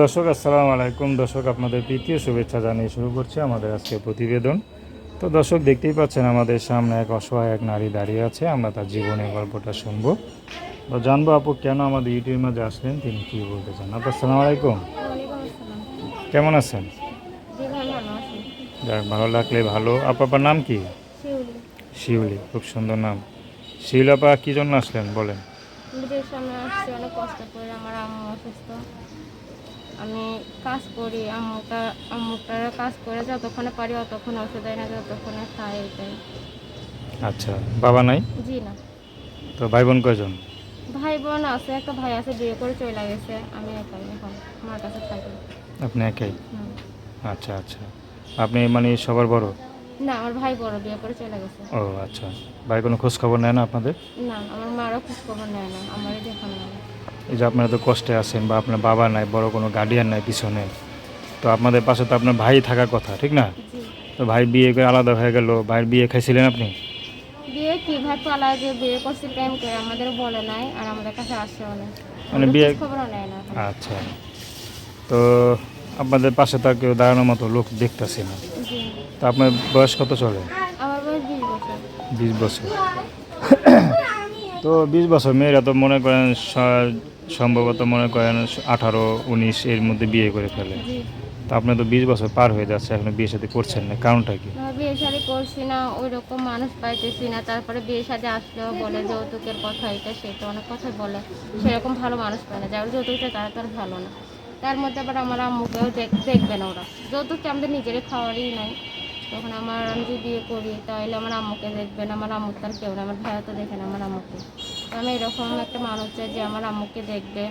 দর্শক, আসসালামু আলাইকুম। দর্শক, আপনাদের তৃতীয় শুভেচ্ছা জানিয়ে শুরু করছি আমাদের আজকে প্রতিবেদন। তো দর্শক, দেখতেই পাচ্ছেন আমাদের সামনে এক অসহায় এক নারী দাঁড়িয়ে আছে। আমরা তার জীবনের গল্পটা শুনব। তো জানব আপু, কেন আমাদের ইউটিউবের মাঝে আসলেন? তিনি কী বলতে চান? আপু, আসসালামু আলাইকুম। কেমন আছেন? যাক, ভালো লাগলে ভালো। আপু, আপনার নাম কি? শিউলি। খুব সুন্দর নাম। শিউলি আপা, কী জন্য আসলেন? বলেন। আমি কাজ করি আম্মুটা আম্মুটার কাজ করে যতক্ষণে পারি অতক্ষণ ওষুধ দেয় না যতক্ষণে খাই এটাই। আচ্ছা বাবা নাই? জি না। তো ভাই বোন কয়জন? ভাই বোন আছে একটা ভাই আছে বিয়ে করে চলে গেছে আমি একাই এখন আমার কাছে থাকি। আপনি একাই? আচ্ছা আচ্ছা। আপনি মানে সবার বড়? না আমার ভাই বড় বিয়ে করে চলে গেছে। ও আচ্ছা। ভাই কোনো খোঁজ খবর নেয় না আপনাদের? না আমার মারও খোঁজ খবর নেয় না নেয় না। এই যে আপনারা তো কষ্টে আছেন বা আপনার বাবা নাই বড় কোনো গার্ডিয়ান নাই পিছনে। তো আপনাদের পাশে তো আপনার ভাই থাকার কথা ঠিক না? তো ভাই বিয়ে করে আলাদা হয়ে গেল ভাইয়ের বিয়ে খাইছিলেন আপনি? বিয়ে কি? ভাই পালা যে বিয়ে করছি টাইম করে আমাদের বলে নাই আর আমাদের কাছে আসেও না মানে বিয়ে খবরও নেয় না আচ্ছা। তো আপনাদের পাশে তো কেউ দাঁড়ানোর মতো লোক দেখতেছে না। তো আপনার বয়স কত চলে? আমার বয়স বিশ বছর। বিশ বছর। তো বিশ বছর মেয়েরা তো মনে করেন সম্ভবত মনে করেন আঠারো, উনিশ এর মধ্যে বিয়ে করে ফেলে। তো আপনি তো বিশ বছর পার হয়ে যাচ্ছে, এখনও বিয়ে সাথে করছেন না, কারণটা কি? বিয়ে শাদি করছি না ওই রকম মানুষ পাইতেছি না, তারপরে বিয়ে শাদি আসলেও বলে যৌতুকের কথা, এটা সেটা অনেক কথা বলে, সেরকম ভালো মানুষ পায় না, যারা যৌতুকটা তারা তার ভালো না। তার মধ্যে আবার আমার আম্মুকেও দেখ- দেখবে না ওরা, যৌতুকটা আমাদের নিজেরই খাওয়ারই নাই। তখন আমার আমি যদি বিয়ে করি, তাহলে আমার আম্মুকে দেখবে না, আমার আম্মুর তার কেউ না, আমার ভাইয়া তো দেখে না, আমার আম্মুকে। তো আমি এরকম একটা মানুষ চাই যে আমার আম্মুকে দেখবে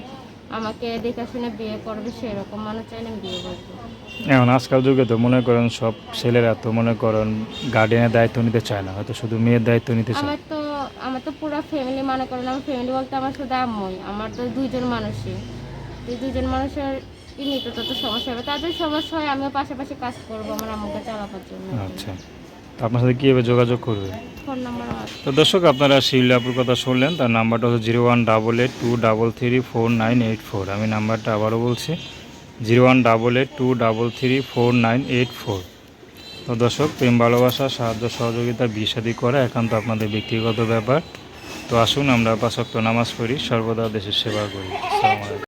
আমাকে দেখে শুনে বিয়ে করবে সেরকম মানুষ চাইলে আমি বিয়ে করব। এখন আজকাল যুগে তো মনে করেন সব ছেলেরা তো মনে করেন গার্ডিয়ানের দায়িত্ব নিতে চায় না হয়তো শুধু মেয়ের দায়িত্ব নিতে চায়। আমার তো আমার তো পুরো ফ্যামিলি মনে করেন আমার ফ্যামিলি বলতে আমার শুধু আম্মুই আমার তো দুইজন মানুষই। এই দুইজন মানুষের নিতে তো সমস্যা হবে? তাদের সমস্যা হয় আমিও পাশাপাশি কাজ করব আমার আম্মুকে চালাবার জন্য। আচ্ছা। আপনার সাথে কীভাবে যোগাযোগ করবে? তো দর্শক আপনারা শিউলিয়াপুর কথা শুনলেন তার নাম্বারটা হচ্ছে zero one double eight two double three four nine eight four. আমি নাম্বারটা আবারও বলছি zero one double eight two double three four nine eight four. তো দর্শক প্রেম ভালোবাসা সাহায্য সহযোগিতা বিষাদি করা একান্ত আপনাদের ব্যক্তিগত ব্যাপার। তো আসুন আমরা পাশক্ত নামাজ পড়ি সর্বদা দেশের সেবা করি।